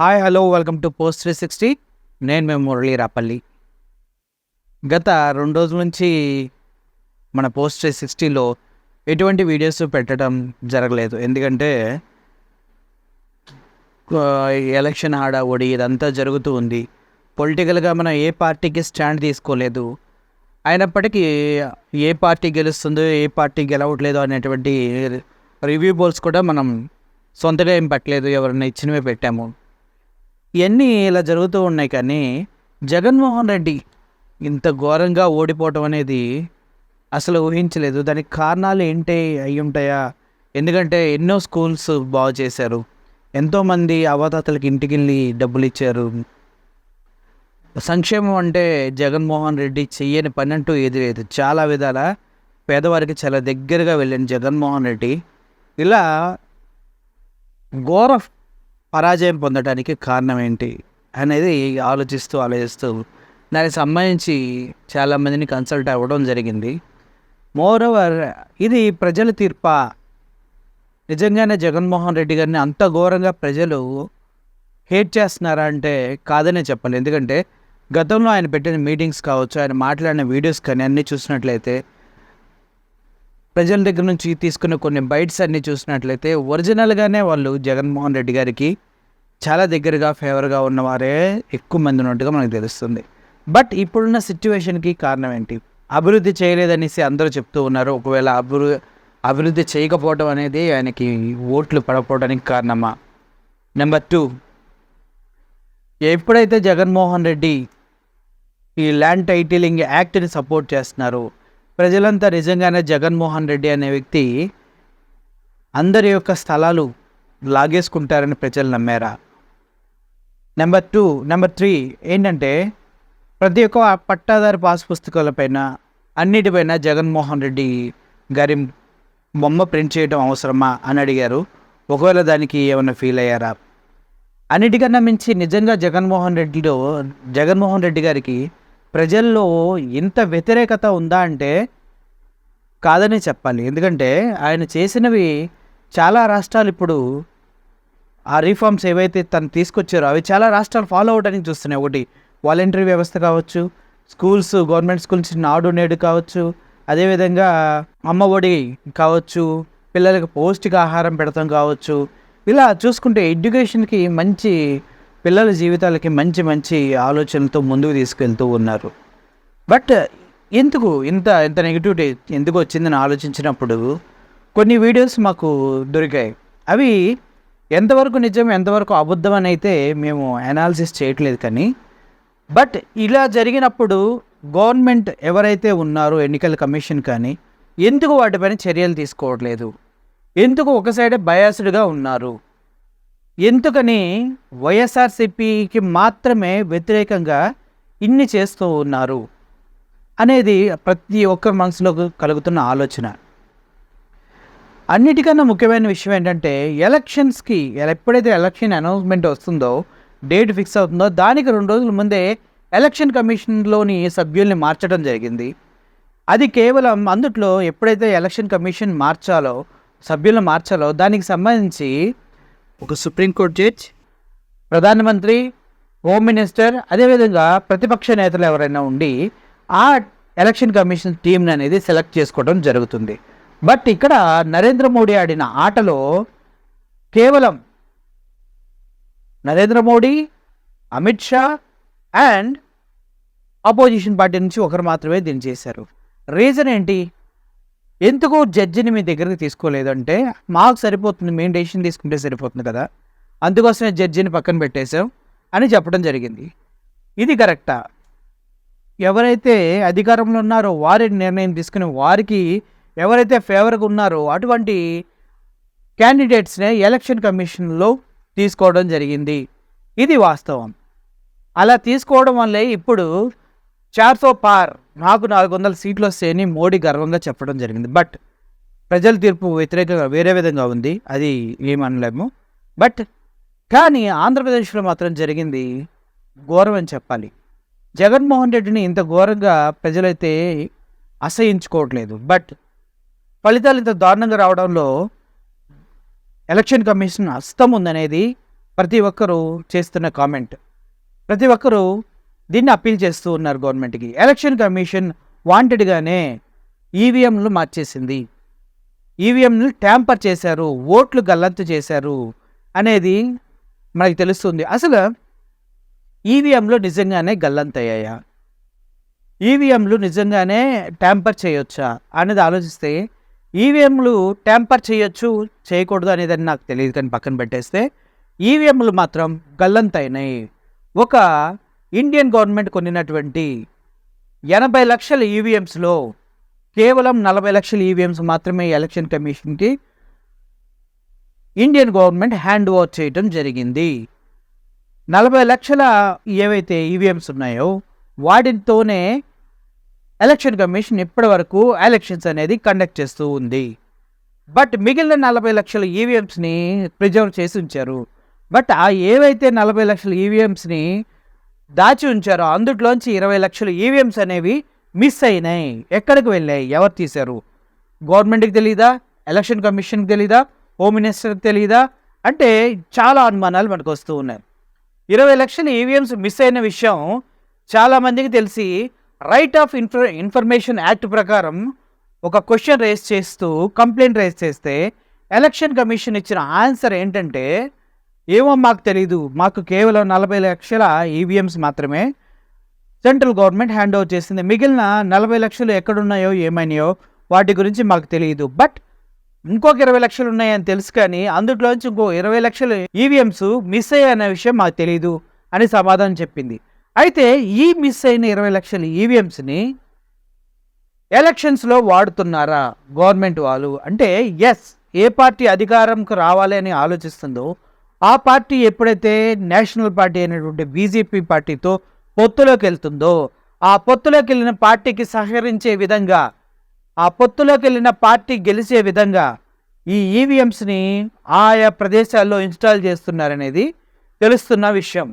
Hi hello welcome to post three sixty. నేను మేము మురళీ రాపల్లి. గత రెండు రోజుల నుంచి మన పోస్ట్ త్రీ సిక్స్టీలో ఎటువంటి వీడియోస్ పెట్టడం జరగలేదు. ఎందుకంటే ఎలక్షన్ హడావుడి ఇదంతా జరుగుతూ ఉంది. పొలిటికల్గా మనం ఏ పార్టీకి స్టాండ్ తీసుకోలేదు. అయినప్పటికీ ఏ పార్టీ గెలుస్తుందో ఏ పార్టీ గెలవట్లేదు అనేటువంటి రివ్యూ బోల్స్ కూడా మనం సొంతగా ఏం పెట్టలేదు. ఎవరైనా ఇచ్చినవే పెట్టాము. ఇవన్నీ ఇలా జరుగుతూ ఉన్నాయి కానీ జగన్మోహన్ రెడ్డి ఇంత ఘోరంగా ఓడిపోవటం అనేది అసలు ఊహించలేదు. దానికి కారణాలు ఏంటి అయి ఉంటాయా? ఎందుకంటే ఎన్నో స్కూల్స్ బాగు చేశారు. ఎంతోమంది అవతాతలకు ఇంటికి వెళ్ళి డబ్బులు ఇచ్చారు. సంక్షేమం అంటే జగన్మోహన్ రెడ్డి చెయ్యని పని అంటూ ఏది లేదు. చాలా విధాల పేదవారికి చాలా దగ్గరగా వెళ్ళిన జగన్మోహన్ రెడ్డి ఇలా ఘోర పరాజయం పొందడానికి కారణం ఏంటి అనేది ఆలోచిస్తూ ఆలోచిస్తూ దానికి సంబంధించి చాలామందిని కన్సల్ట్ అవ్వడం జరిగింది. మోర్ ఓవర్ ఇది ప్రజల తీర్పా? నిజంగానే జగన్మోహన్ రెడ్డి గారిని అంత ఘోరంగా ప్రజలు హేట్ చేస్తున్నారా అంటే కాదనే చెప్పాలి. ఎందుకంటే గతంలో ఆయన పెట్టిన మీటింగ్స్ కావచ్చు ఆయన మాట్లాడిన వీడియోస్ కానీ అన్నీ చూసినట్లయితే ప్రజల దగ్గర నుంచి తీసుకున్న కొన్ని బైట్స్ అన్ని చూసినట్లయితే ఒరిజినల్గానే వాళ్ళు జగన్మోహన్ రెడ్డి గారికి చాలా దగ్గరగా ఫేవర్గా ఉన్నవారే ఎక్కువ మంది ఉన్నట్టుగా మనకు తెలుస్తుంది. బట్ ఇప్పుడున్న సిచ్యువేషన్కి కారణం ఏంటి? అభివృద్ధి చేయలేదనేసి అందరూ చెప్తూ ఉన్నారు. ఒకవేళ అభివృ అభివృద్ధి చేయకపోవడం అనేది ఆయనకి ఓట్లు పడకపోవడానికి కారణమా? నెంబర్ టూ ఎప్పుడైతే జగన్మోహన్ రెడ్డి ఈ ల్యాండ్ టైటిలింగ్ యాక్ట్ని సపోర్ట్ చేస్తున్నారో ప్రజలంతా నిజంగానే జగన్మోహన్ రెడ్డి అనే వ్యక్తి అందరి యొక్క స్థలాలు లాగేసుకుంటారని ప్రజలు నమ్మారా? నెంబర్ టూ నెంబర్ త్రీ ఏంటంటే ప్రతి ఒక్క పట్టాదారు పాస్ పుస్తకాలపైన అన్నిటిపైన జగన్మోహన్ రెడ్డి గారి బొమ్మ ప్రింట్ చేయడం అవసరమా అని అడిగారు. ఒకవేళ దానికి ఏమైనా ఫీల్ అయ్యారా? అన్నిటికన్నా మించి నిజంగా జగన్మోహన్ రెడ్డిలో జగన్మోహన్ రెడ్డి గారికి ప్రజల్లో ఇంత వ్యతిరేకత ఉందా అంటే కాదని చెప్పాలి. ఎందుకంటే ఆయన చేసినవి చాలా రాష్ట్రాలు ఇప్పుడు ఆ రిఫార్మ్స్ ఏవైతే తను తీసుకొచ్చారో అవి చాలా రాష్ట్రాలు ఫాలో అవడానికి చూస్తున్నాయి. ఒకటి వాలంటరీ వ్యవస్థ కావచ్చు స్కూల్స్ గవర్నమెంట్ స్కూల్స్ నాడు నేడు కావచ్చు అదేవిధంగా అమ్మ ఒడి కావచ్చు పిల్లలకు పౌష్టిక ఆహారం పెడతాం కావచ్చు. ఇలా చూసుకుంటే ఎడ్యుకేషన్కి మంచి పిల్లల జీవితాలకి మంచి మంచి ఆలోచనలతో ముందుకు తీసుకెళ్తూ ఉన్నారు. బట్ ఎందుకు ఇంత ఇంత నెగిటివిటీ ఎందుకు వచ్చిందని ఆలోచించినప్పుడు కొన్ని వీడియోస్ మాకు దొరికాయి. అవి ఎంతవరకు నిజం ఎంతవరకు అబద్ధం అని అయితే మేము అనాలిసిస్ చేయట్లేదు కానీ బట్ ఇలా జరిగినప్పుడు గవర్నమెంట్ ఎవరైతే ఉన్నారో ఎన్నికల కమిషన్ కానీ ఎందుకు వాటిపైన చర్యలు తీసుకోవట్లేదు? ఎందుకు ఒక సైడే బయాస్డ్గా ఉన్నారు? ఎందుకని వైఎస్ఆర్సిపికి మాత్రమే వ్యతిరేకంగా ఇన్ని చేస్తూ ఉన్నారు అనేది ప్రతి ఒక్కరి మనసులో కలుగుతున్న ఆలోచన. అన్నిటికన్నా ముఖ్యమైన విషయం ఏంటంటే ఎలక్షన్స్కి ఎప్పుడైతే ఎలక్షన్ అనౌన్స్మెంట్ వస్తుందో డేట్ ఫిక్స్ అవుతుందో దానికి రెండు రోజుల ముందే ఎలక్షన్ కమిషన్లోని సభ్యుల్ని మార్చడం జరిగింది. అది కేవలం అందుట్లో ఎప్పుడైతే ఎలక్షన్ కమిషన్ మార్చాలో సభ్యులను మార్చాలో దానికి సంబంధించి ఒక సుప్రీంకోర్టు జడ్జ్ ప్రధానమంత్రి హోమ్ మినిస్టర్ అదేవిధంగా ప్రతిపక్ష నేతలు ఎవరైనా ఉండి ఆ ఎలక్షన్ కమిషన్ టీంని అనేది సెలెక్ట్ చేసుకోవడం జరుగుతుంది. బట్ ఇక్కడ నరేంద్ర మోడీ ఆడిన ఆటలో కేవలం Narendra Modi Amit Shah and opposition party నుంచి ఒకరు మాత్రమే దీన్ని చేశారు. రీజన్ ఏంటి? ఎందుకు జడ్జిని మీ దగ్గరికి తీసుకోలేదంటే మాకు సరిపోతుంది మేము డెసిషన్ తీసుకుంటే సరిపోతుంది కదా. అందుకోసమే జడ్జిని పక్కన పెట్టేశాం అని చెప్పడం జరిగింది. ఇది కరెక్టా ఎవరైతే అధికారంలో ఉన్నారో వారి నిర్ణయం తీసుకుని వారికి ఎవరైతే ఫేవర్గా ఉన్నారో అటువంటి క్యాండిడేట్స్నే ఎలక్షన్ కమిషన్లో తీసుకోవడం జరిగింది. ఇది వాస్తవం. అలా తీసుకోవడం వల్లే ఇప్పుడు చార్సో పార్ నాకు నాలుగు వందల సీట్లు వస్తాయని మోడీ గర్వంగా చెప్పడం జరిగింది. బట్ ప్రజల తీర్పు వ్యతిరేకంగా వేరే విధంగా ఉంది. అది ఏమనలేము బట్ కానీ ఆంధ్రప్రదేశ్లో మాత్రం జరిగింది ఘోరం అని చెప్పాలి. జగన్మోహన్ రెడ్డిని ఇంత ఘోరంగా ప్రజలైతే అసహించుకోవట్లేదు. బట్ ఫలితాలు ఇంత దారుణంగా రావడంలో ఎలక్షన్ కమిషన్ అస్తం ఉందనేది ప్రతి ఒక్కరూ చేస్తున్న కామెంట్. ప్రతి ఒక్కరూ దీన్ని అప్పీల్ చేస్తూ ఉన్నారు గవర్నమెంట్కి. ఎలక్షన్ కమిషన్ వాంటెడ్గానే ఈవీఎంలు మార్చేసింది. ఈవీఎంలు ట్యాంపర్ చేశారు ఓట్లు గల్లంతు చేశారు అనేది మనకి తెలుస్తుంది. అసలు ఈవీఎంలు నిజంగానే గల్లంతయ్యాయా? ఈవీఎంలు నిజంగానే ట్యాంపర్ చేయొచ్చా అనేది ఆలోచిస్తే ఈవీఎంలు ట్యాంపర్ చేయొచ్చు చేయకూడదు అనేది నాకు తెలియదు కానీ పక్కన పెట్టేస్తే ఈవీఎంలు మాత్రం గల్లంతైనాయి. ఒక ఇండియన్ గవర్నమెంట్ కొనినటువంటి ఎనభై లక్షల ఈవీఎంస్లో కేవలం నలభై లక్షల ఈవీఎంస్ మాత్రమే ఎలక్షన్ కమిషన్కి ఇండియన్ గవర్నమెంట్ హ్యాండ్ ఓవర్ చేయటం జరిగింది. నలభై లక్షల ఏవైతే ఈవీఎంస్ ఉన్నాయో వాటితోనే ఎలక్షన్ కమిషన్ ఇప్పటి వరకు ఎలక్షన్స్ అనేది కండక్ట్ చేస్తూ ఉంది. బట్ మిగిలిన నలభై లక్షల ఈవీఎంస్ని ప్రిజర్వ్ చేసి ఉంచారు. బట్ ఆ ఏవైతే నలభై లక్షల ఈవీఎంస్ని దాచి ఉంచారో. అందులోంచి ఇరవై లక్షలు ఈవీఎంస్ అనేవి మిస్ అయినాయి. ఎక్కడికి వెళ్ళాయి? ఎవరు తీశారు? గవర్నమెంట్కి తెలీదా? ఎలక్షన్ కమిషన్కి తెలీదా? హోమ్ మినిస్టర్కి తెలీదా? అంటే చాలా అనుమానాలు మనకు వస్తూ ఉన్నాయి. ఇరవై లక్షల ఈవీఎంస్ మిస్ అయిన విషయం చాలామందికి తెలిసి right of infor information act ప్రకారం ఒక క్వశ్చన్ రేస్ చేస్తూ కంప్లైంట్ రేస్ చేస్తే ఎలక్షన్ కమిషన్ ఇచ్చిన ఆన్సర్ ఏంటంటే ఏమో మాకు తెలీదు. మాకు కేవలం నలభై లక్షల ఈవీఎంస్ మాత్రమే సెంట్రల్ గవర్నమెంట్ హ్యాండ్ ఓవర్ చేసింది. మిగిలిన నలభై లక్షలు ఎక్కడున్నాయో ఏమైనాయో వాటి గురించి మాకు తెలియదు బట్ ఇంకొక ఇరవై లక్షలు ఉన్నాయని తెలుసు కానీ అందులోంచి ఇంకో ఇరవై లక్షలు ఈవీఎంస్ మిస్ అయ్యాయనే విషయం మాకు తెలియదు అని సమాధానం చెప్పింది. అయితే ఈ మిస్ అయిన ఇరవై లక్షల ఈవీఎంస్ని ఎలక్షన్స్లో వాడుతున్నారా గవర్నమెంట్ వాళ్ళు? అంటే ఎస్ ఏ పార్టీ అధికారంకు రావాలి అని ఆలోచిస్తుందో ఆ పార్టీ ఎప్పుడైతే నేషనల్ పార్టీ అయినటువంటి బీజేపీ పార్టీతో పొత్తులోకి వెళ్తుందో ఆ పొత్తులోకి వెళ్ళిన పార్టీకి సహకరించే విధంగా ఆ పొత్తులోకి వెళ్ళిన పార్టీ గెలిచే విధంగా ఈ ఈవీఎంస్ని ఆయా ప్రదేశాల్లో ఇన్స్టాల్ చేస్తున్నారనేది తెలుస్తున్న విషయం.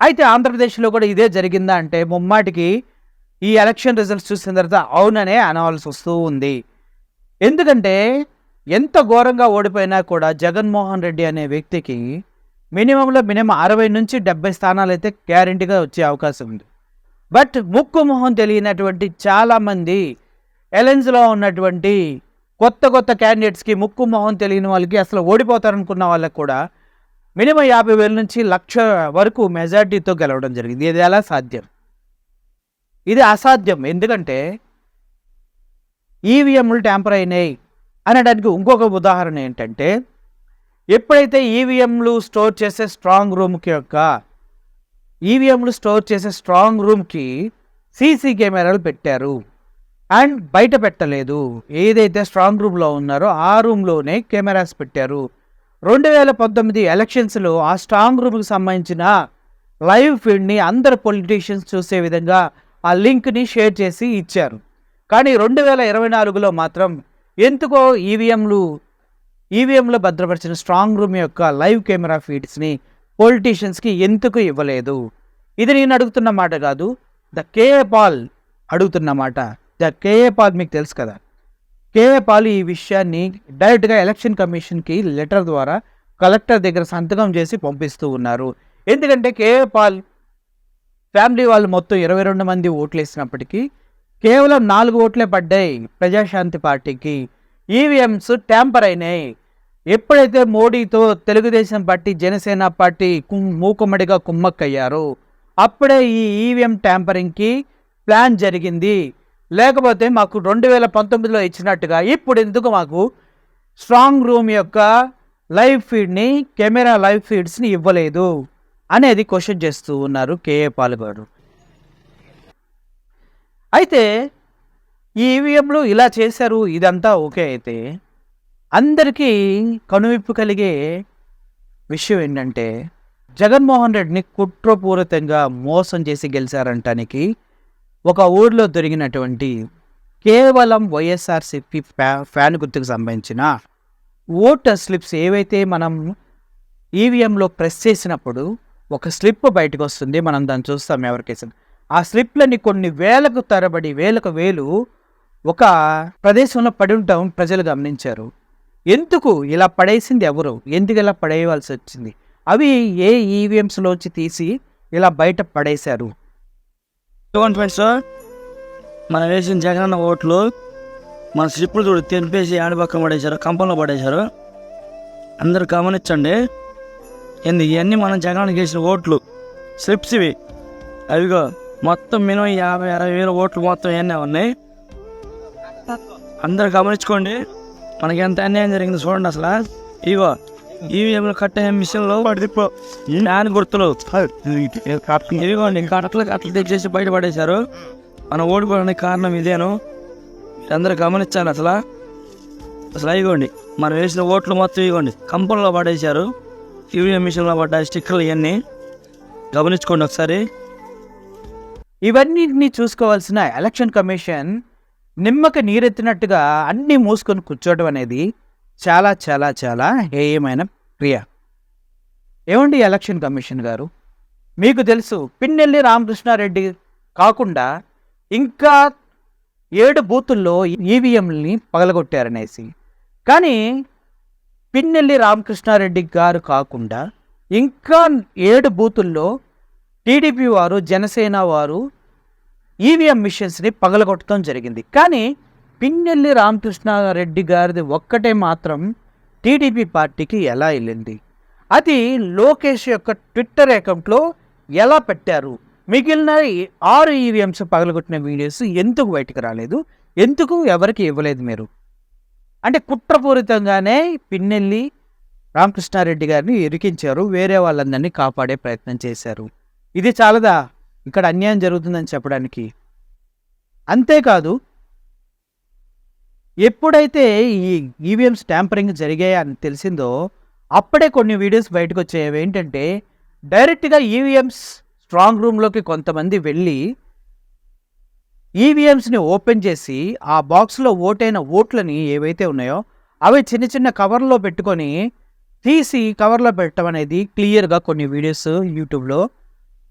అయితే ఆంధ్రప్రదేశ్లో కూడా ఇదే జరిగిందా అంటే ముమ్మాటికి ఈ ఎలక్షన్ రిజల్ట్స్ చూసిన తర్వాత అవుననే అనవలసి వస్తూ ఉంది. ఎందుకంటే ఎంత ఘోరంగా ఓడిపోయినా కూడా జగన్మోహన్ రెడ్డి అనే వ్యక్తికి మినిమంలో మినిమం అరవై నుంచి డెబ్బై స్థానాలు అయితే గ్యారంటీగా వచ్చే అవకాశం ఉంది. బట్ ముక్కు మొహం తెలియనటువంటి చాలామంది ఎలెన్స్లో ఉన్నటువంటి కొత్త కొత్త క్యాండిడేట్స్కి ముక్కు మొహం తెలియని వాళ్ళకి అసలు ఓడిపోతారనుకున్న వాళ్ళకి కూడా మినిమం యాభై వేల నుంచి లక్ష వరకు మెజార్టీతో గెలవడం జరిగింది. ఇది ఎలా సాధ్యం? ఇది అసాధ్యం. ఎందుకంటే ఈవీఎంలు ట్యాంపర్ అయినాయి. అనడానికి ఇంకొక ఉదాహరణ ఏంటంటే ఎప్పుడైతే ఈవీఎంలు స్టోర్ చేసే స్ట్రాంగ్ రూమ్కి యొక్క ఈవీఎంలు స్టోర్ చేసే స్ట్రాంగ్ రూమ్కి సీసీ కెమెరాలు పెట్టారు. అండ్ బయట పెట్టలేదు. ఏదైతే స్ట్రాంగ్ రూమ్లో ఉన్నారో ఆ రూమ్లోనే కెమెరాస్ పెట్టారు. రెండు వేల పంతొమ్మిది ఎలక్షన్స్లో ఆ స్ట్రాంగ్ రూమ్కి సంబంధించిన లైవ్ ఫీడ్ని అందరు పొలిటీషియన్స్ చూసే విధంగా ఆ లింక్ని షేర్ చేసి ఇచ్చారు. కానీ రెండు వేల ఇరవై నాలుగులో మాత్రం ఎందుకో ఈవీఎంలు ఈవీఎంలో భద్రపరిచిన స్ట్రాంగ్ రూమ్ యొక్క లైవ్ కెమెరా ఫీడ్స్ని పొలిటీషియన్స్కి ఎందుకు ఇవ్వలేదు? ఇది నేను అడుగుతున్న మాట కాదు ద కేఏ పాల్ అడుగుతున్న మాట. ద కేఏ పాల్ మీకు తెలుసు కదా. కేఏ పాల్ ఈ విషయాన్ని డైరెక్ట్గా ఎలక్షన్ కమిషన్కి లెటర్ ద్వారా కలెక్టర్ దగ్గర సంతకం చేసి పంపిస్తూ ఉన్నారు. ఎందుకంటే కేఏ పాల్ ఫ్యామిలీ వాళ్ళు మొత్తం ఇరవై రెండు మంది ఓట్లు వేసినప్పటికీ కేవలం నాలుగు ఓట్లే పడ్డాయి ప్రజాశాంతి పార్టీకి. ఈవీఎంస్ ట్యాంపర్ అయినాయి. ఎప్పుడైతే మోడీతో తెలుగుదేశం పార్టీ జనసేన పార్టీ కుం మూకుమ్మడిగా కుమ్మక్కయ్యారో అప్పుడే ఈ ఈవీఎం ట్యాంపరింగ్కి ప్లాన్ జరిగింది. లేకపోతే మాకు రెండు వేల పంతొమ్మిదిలో ఇచ్చినట్టుగా ఇప్పుడు ఎందుకు మాకు స్ట్రాంగ్ రూమ్ యొక్క లైవ్ ఫీడ్ని కెమెరా లైవ్ ఫీడ్స్ని ఇవ్వలేదు అనేది క్వశ్చన్ చేస్తూ ఉన్నారు కేఏ పాల్ గారు అయితే ఈ ఈవీఎంలు ఇలా చేశారు ఇదంతా ఓకే అయితే అందరికీ కనువిప్పు కలిగే విషయం ఏంటంటే జగన్మోహన్ రెడ్డిని కుట్రపూరితంగా మోసం చేసి గెలిచారంటానికి ఒక ఊర్లో దొరికినటువంటి కేవలం వైఎస్ఆర్సిపి ఫ్యా ఫ్యాన్ గుర్తుకు సంబంధించిన ఓటర్ స్లిప్స్ ఏవైతే మనం ఈవీఎంలో ప్రెస్ చేసినప్పుడు ఒక స్లిప్ బయటకు వస్తుంది మనం దాన్ని చూస్తాం ఎవరికేసం ఆ స్లిప్లని కొన్ని వేలకు తరబడి వేలకు వేలు ఒక ప్రదేశంలో పడి ఉండటం ప్రజలు గమనించారు. ఎందుకు ఇలా పడేసింది ఎవరు? ఎందుకు ఇలా పడేయవలసి వచ్చింది? అవి ఏ ఈవీఎంస్లోంచి తీసి ఇలా బయట పడేశారు? చూడండి ఫ్రెండ్స్ మన వేసిన జగనన్న ఓట్లు మన స్లిప్పులు చూడు తెంపేసి ఆడి పక్కన పడేశారు కంపంలో పడేశారు. అందరు గమనించండి ఏంది ఇవన్నీ మనం జగన్కి వేసిన ఓట్లు స్లిప్స్ ఇవి. అవిగో మొత్తం మినిమం యాభై అరవై వేల ఓట్లు మొత్తం ఇవన్నీ ఉన్నాయి. అందరు గమనించుకోండి మనకి ఎంత అన్యాయం జరిగింది చూడండి అసలు. ఇగో ఈవీఎంలు కట్టే మిషన్లో పడిపో ఫ్యాన్ గుర్తులు. ఇదిగోండి కట్టలు కట్టలు తెచ్చేసి బయట పడేశారు. మనం ఓడిపోవడానికి కారణం ఇదేను. అందరూ గమనించాలి అసలు. అసలు ఇగోండి మనం వేసిన ఓట్లు మొత్తం ఇగోండి కంపంలో పడేశారు. ఈవీఎం మిషన్లో పడ్డ స్టిక్కర్లు ఇవన్నీ. గమనించుకోండి ఒకసారి. ఇవన్నింటినీ చూసుకోవాల్సిన ఎలక్షన్ కమిషన్ నిమ్మక నీరెత్తినట్టుగా అన్నీ మూసుకొని కూర్చోవడం అనేది చాలా చాలా చాలా హేయమైన క్రియ. ఏమండి ఎలక్షన్ కమిషన్ గారు? మీకు తెలుసు పిన్నెల్లి రామకృష్ణారెడ్డి కాకుండా ఇంకా ఏడు బూతుల్లో ఈవీఎంని పగలగొట్టారనేసి. కానీ పిన్నెల్లి రామకృష్ణారెడ్డి గారు కాకుండా ఇంకా ఏడు బూతుల్లో టీడీపీ వారు జనసేన వారు ఈవీఎం మిషన్స్ని పగలగొట్టడం జరిగింది. కానీ పిన్నెల్లి రామకృష్ణారెడ్డి గారిది ఒక్కటే మాత్రం టీడీపీ పార్టీకి ఎలా వెళ్ళింది? అది లోకేష్ యొక్క ట్విట్టర్ అకౌంట్లో ఎలా పెట్టారు? మిగిలిన ఆరు ఈవీఎంస్ పగలగొట్టిన వీడియోస్ ఎందుకు బయటకు రాలేదు? ఎందుకు ఎవరికి ఇవ్వలేదు మీరు? అంటే కుట్రపూరితంగానే పిన్నెల్లి రామకృష్ణారెడ్డి గారిని ఇరికించారు వేరే వాళ్ళందరినీ కాపాడే ప్రయత్నం చేశారు. ఇది చాలదా? ఇక్కడ అన్యాయం జరుగుతుందని చెప్పడానికి. అంతేకాదు ఎప్పుడైతే ఈ ఈవీఎంస్ ట్యాంపరింగ్ జరిగాయని తెలిసిందో అప్పుడే కొన్ని వీడియోస్ బయటకు వచ్చాయి ఏంటంటే డైరెక్ట్గా ఈవీఎంస్ స్ట్రాంగ్ రూమ్లోకి కొంతమంది వెళ్ళి ఈవీఎంస్ని ఓపెన్ చేసి ఆ బాక్స్లో ఓటైన ఓట్లని ఏవైతే ఉన్నాయో అవి చిన్న చిన్న కవర్లో పెట్టుకొని తీసి కవర్లో పెట్టడం అనేది క్లియర్గా కొన్ని వీడియోస్ యూట్యూబ్లో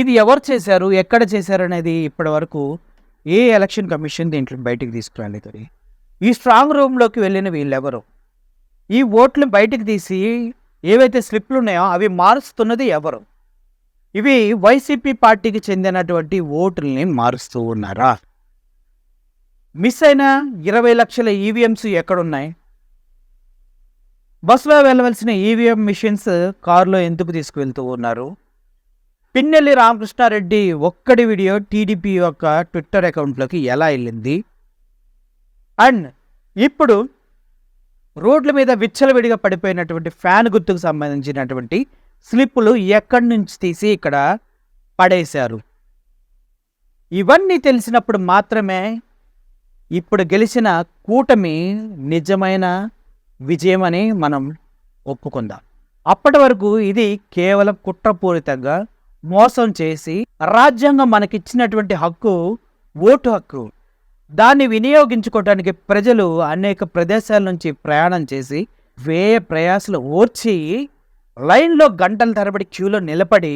ఇది ఎవరు చేశారు? ఎక్కడ చేశారు అనేది ఇప్పటి వరకు ఏ ఎలక్షన్ కమిషన్ దీంట్లో బయటికి తీసుకురాలేదు ఈ స్ట్రాంగ్ రూమ్లోకి వెళ్ళిన వీళ్ళెవరు? ఈ ఓట్లు బయటికి తీసి ఏవైతే స్లిప్లు ఉన్నాయో అవి మారుస్తున్నది ఎవరు? ఇవి వైసీపీ పార్టీకి చెందినటువంటి ఓటుల్ని మారుస్తూ ఉన్నారా? మిస్ అయిన ఇరవై లక్షల ఈవీఎంస్ ఎక్కడున్నాయి? బస్సులో వెళ్ళవలసిన ఈవీఎం మిషన్స్ కారులో ఎందుకు తీసుకువెళ్తూ ఉన్నారు? పిన్నెల్లి రామకృష్ణారెడ్డి ఒక్కడి వీడియో టీడీపీ యొక్క ట్విట్టర్ అకౌంట్లోకి ఎలా వెళ్ళింది? అండ్ ఇప్పుడు రోడ్ల మీద విచ్చలవిడిగా పడిపోయినటువంటి ఫ్యాన్ గుర్తుకు సంబంధించినటువంటి స్లిప్పులు ఎక్కడి నుంచి తీసి ఇక్కడ పడేశారు? ఇవన్నీ తెలిసినప్పుడు మాత్రమే ఇప్పుడు గెలిచిన కూటమి నిజమైన విజయం అని మనం ఒప్పుకుందాం. అప్పటి వరకు ఇది కేవలం కుట్రపూరితంగా మోసం చేసి రాజ్యాంగం మనకిచ్చినటువంటి హక్కు ఓటు హక్కు. దాన్ని వినియోగించుకోవడానికి ప్రజలు అనేక ప్రదేశాల నుంచి ప్రయాణం చేసి వేయ ప్రయాసలు ఓర్చి లైన్లో గంటల తరబడి క్యూలో నిలబడి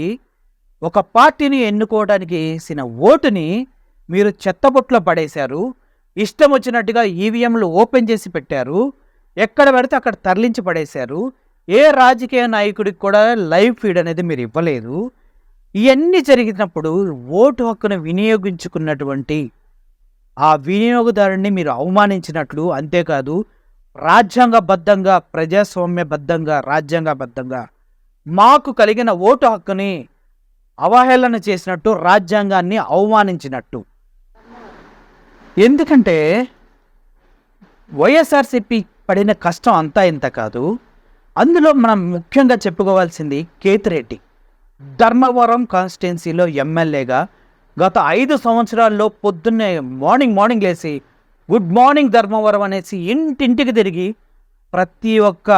ఒక పార్టీని ఎన్నుకోవడానికి వేసిన ఓటుని మీరు చెత్తబుట్లో పడేశారు ఇష్టం వచ్చినట్టుగా ఈవీఎంలు ఓపెన్ చేసి పెట్టారు ఎక్కడ పడితే అక్కడ తరలించి పడేశారు ఏ రాజకీయ నాయకుడికి కూడా లైవ్ ఫీడ్ అనేది మీరు ఇవ్వలేదు ఇవన్నీ జరిగినప్పుడు ఓటు హక్కును వినియోగించుకున్నటువంటి ఆ వినియోగదారుని మీరు అవమానించినట్లు అంతేకాదు రాజ్యాంగబద్ధంగా ప్రజాస్వామ్యబద్ధంగా రాజ్యాంగబద్ధంగా మాకు కలిగిన ఓటు హక్కుని అవహేళన చేసినట్టు రాజ్యాంగాన్ని అవమానించినట్టు. ఎందుకంటే వైఎస్ఆర్సిపి పడిన కష్టం అంతా ఇంత కాదు. అందులో మనం ముఖ్యంగా చెప్పుకోవాల్సింది కేతిరెడ్డి ధర్మవరం కాన్స్టిట్యున్సీలో ఎమ్మెల్యేగా గత ఐదు సంవత్సరాల్లో పొద్దున్నే మార్నింగ్ మార్నింగ్ లేచి గుడ్ మార్నింగ్ ధర్మవరం అనేసి ఇంటింటికి తిరిగి ప్రతి ఒక్క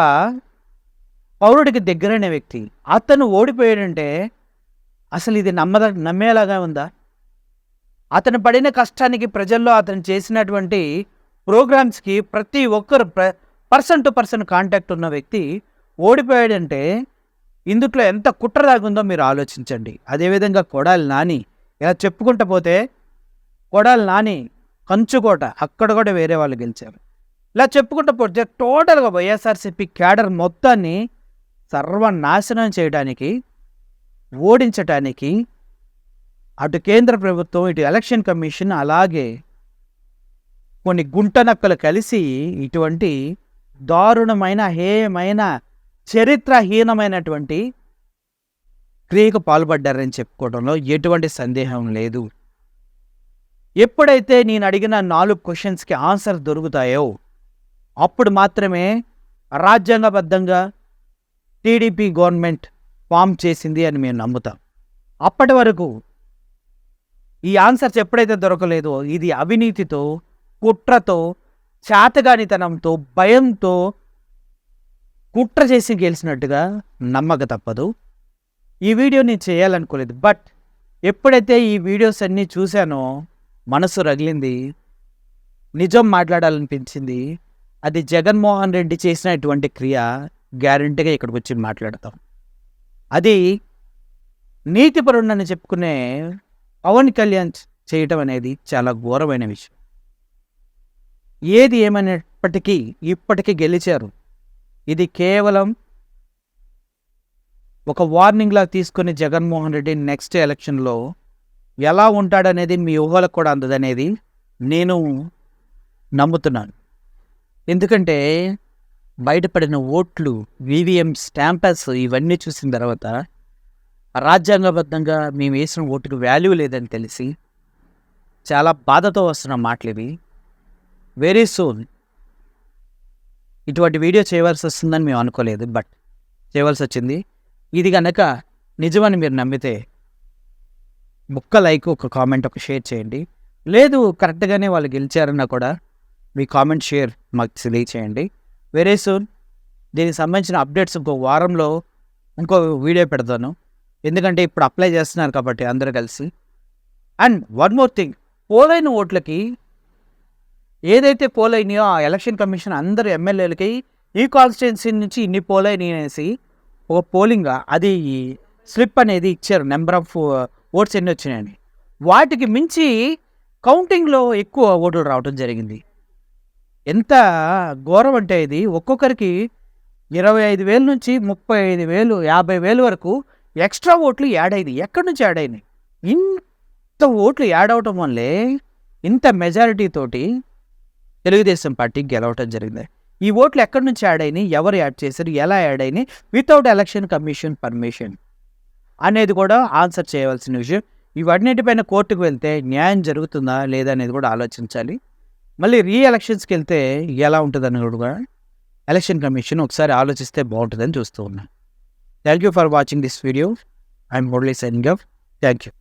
పౌరుడికి దగ్గరైన వ్యక్తి అతను ఓడిపోయాడంటే అసలు ఇది నమ్మద నమ్మేలాగా ఉందా? అతను పడిన కష్టానికి ప్రజల్లో అతను చేసినటువంటి ప్రోగ్రామ్స్కి ప్రతి ఒక్కరు ప్ర పర్సన్ టు పర్సన్ కాంటాక్ట్ ఉన్న వ్యక్తి ఓడిపోయాడంటే ఇందుట్లో ఎంత కుట్ర దాగుందో మీరు ఆలోచించండి. అదేవిధంగా కొడాలి నాని. ఇలా చెప్పుకుంటూ పోతే కొడాలి నాని కంచుకోట అక్కడ కూడా వేరే వాళ్ళు గెలిచారు. ఇలా చెప్పుకుంటూ పోతే టోటల్గా వైఎస్ఆర్సీపీ క్యాడర్ మొత్తాన్ని సర్వనాశనం చేయడానికి ఓడించటానికి అటు కేంద్ర ప్రభుత్వం ఇటు ఎలక్షన్ కమిషన్ అలాగే కొన్ని గుంటనక్కలు కలిసి ఇటువంటి దారుణమైన హేయమైన చరిత్రహీనమైనటువంటి క్రియకు పాల్పడ్డారని చెప్పుకోవడంలో ఎటువంటి సందేహం లేదు. ఎప్పుడైతే నేను అడిగిన నాలుగు క్వశ్చన్స్కి ఆన్సర్ దొరుకుతాయో అప్పుడు మాత్రమే రాజ్యాంగబద్ధంగా టీడీపీ గవర్నమెంట్ ఫామ్ చేసింది అని మేము నమ్ముతాం. అప్పటి వరకు ఈ ఆన్సర్స్ ఎప్పుడైతే దొరకలేదో ఇది అవినీతితో కుట్రతో చేతగానితనంతో భయంతో కుట్ర చేసి గెలిచినట్టుగా నమ్మక తప్పదు. ఈ వీడియో నేను చేయాలనుకోలేదు బట్ ఎప్పుడైతే ఈ వీడియోస్ అన్నీ చూశానో మనసు రగిలింది నిజం మాట్లాడాలనిపించింది అది జగన్మోహన్ రెడ్డి చేసినటువంటి క్రియ గ్యారంటీగా ఇక్కడికి వచ్చి మాట్లాడతాం. అది నీతిపరుణ్ణని చెప్పుకునే పవన్ కళ్యాణ్ చేయటం అనేది చాలా ఘోరమైన విషయం. ఏది ఏమైనప్పటికీ ఇప్పటికీ గెలిచారు. ఇది కేవలం ఒక వార్నింగ్లా తీసుకుని జగన్మోహన్ రెడ్డి నెక్స్ట్ ఎలక్షన్లో ఎలా ఉంటాడనేది మీ ఊహలకు కూడా అందదనేది నేను నమ్ముతున్నాను. ఎందుకంటే బయటపడిన ఓట్లు వివిఎం స్టాంపర్స్ ఇవన్నీ చూసిన తర్వాత రాజ్యాంగబద్ధంగా మేము వేసిన ఓటుకు వాల్యూ లేదని తెలిసి చాలా బాధతో వస్తున్న మాటలు ఇవి. వెరీ సూన్ ఇటువంటి వీడియో చేయవలసి వస్తుందని మేము అనుకోలేదు బట్ చేయవలసి వచ్చింది. ఇది కనుక నిజమని మీరు నమ్మితే ఒక్క లైక్ ఒక కామెంట్ ఒక షేర్ చేయండి. లేదు కరెక్ట్గానే వాళ్ళు గెలిచారన్నా కూడా మీ కామెంట్ షేర్ మాకు తెలియచేయండి. Very soon. దీనికి సంబంధించిన అప్డేట్స్ ఇంకో వారంలో ఇంకో వీడియో పెడతాను. ఎందుకంటే ఇప్పుడు అప్లై చేస్తున్నారు కాబట్టి అందరూ కలిసి. అండ్ వన్ మోర్ థింగ్ పోలైన ఓట్లకి ఏదైతే పోలైనాయో ఆ ఎలక్షన్ కమిషన్ అందరు ఎమ్మెల్యేలకి ఈ కాన్స్టిట్యున్సీ నుంచి ఇన్ని పోల్ అనేసి ఒక పోలింగ్ అది స్లిప్ అనేది ఇచ్చారు. నెంబర్ ఆఫ్ ఓట్స్ ఎన్ని వచ్చినాయని. వాటికి మించి కౌంటింగ్లో ఎక్కువ ఓట్లు రావడం జరిగింది. ఎంత ఘోరం అంటే ఇది. ఒక్కొక్కరికి ఇరవై ఐదు వేల నుంచి ముప్పై ఐదు వేలు యాభై వేలు వరకు ఎక్స్ట్రా ఓట్లు యాడ్ అయినాయి. ఎక్కడి నుంచి యాడ్ అయినాయి? ఇంత ఓట్లు యాడ్ అవటం వల్లే ఇంత మెజారిటీ తోటి తెలుగుదేశం పార్టీ గెలవటం జరిగింది. ఈ ఓట్లు ఎక్కడి నుంచి యాడ్ అయినాయి? ఎవరు యాడ్ చేశారు? ఎలా యాడ్ అయినాయి? వితౌట్ ఎలక్షన్ కమిషన్ పర్మిషన్ అనేది కూడా ఆన్సర్ చేయవలసిన విషయం. ఇవన్నిటిపైన కోర్టుకు వెళ్తే న్యాయం జరుగుతుందా లేదా అనేది కూడా ఆలోచించాలి. మళ్ళీ రీ ఎలక్షన్స్కి వెళ్తే ఎలా ఉంటుందని కూడా ఎలక్షన్ కమిషన్ ఒకసారి ఆలోచిస్తే బాగుంటుందని చూస్తూ ఉన్నాను thank you for watching this video I'm Murali signing thank you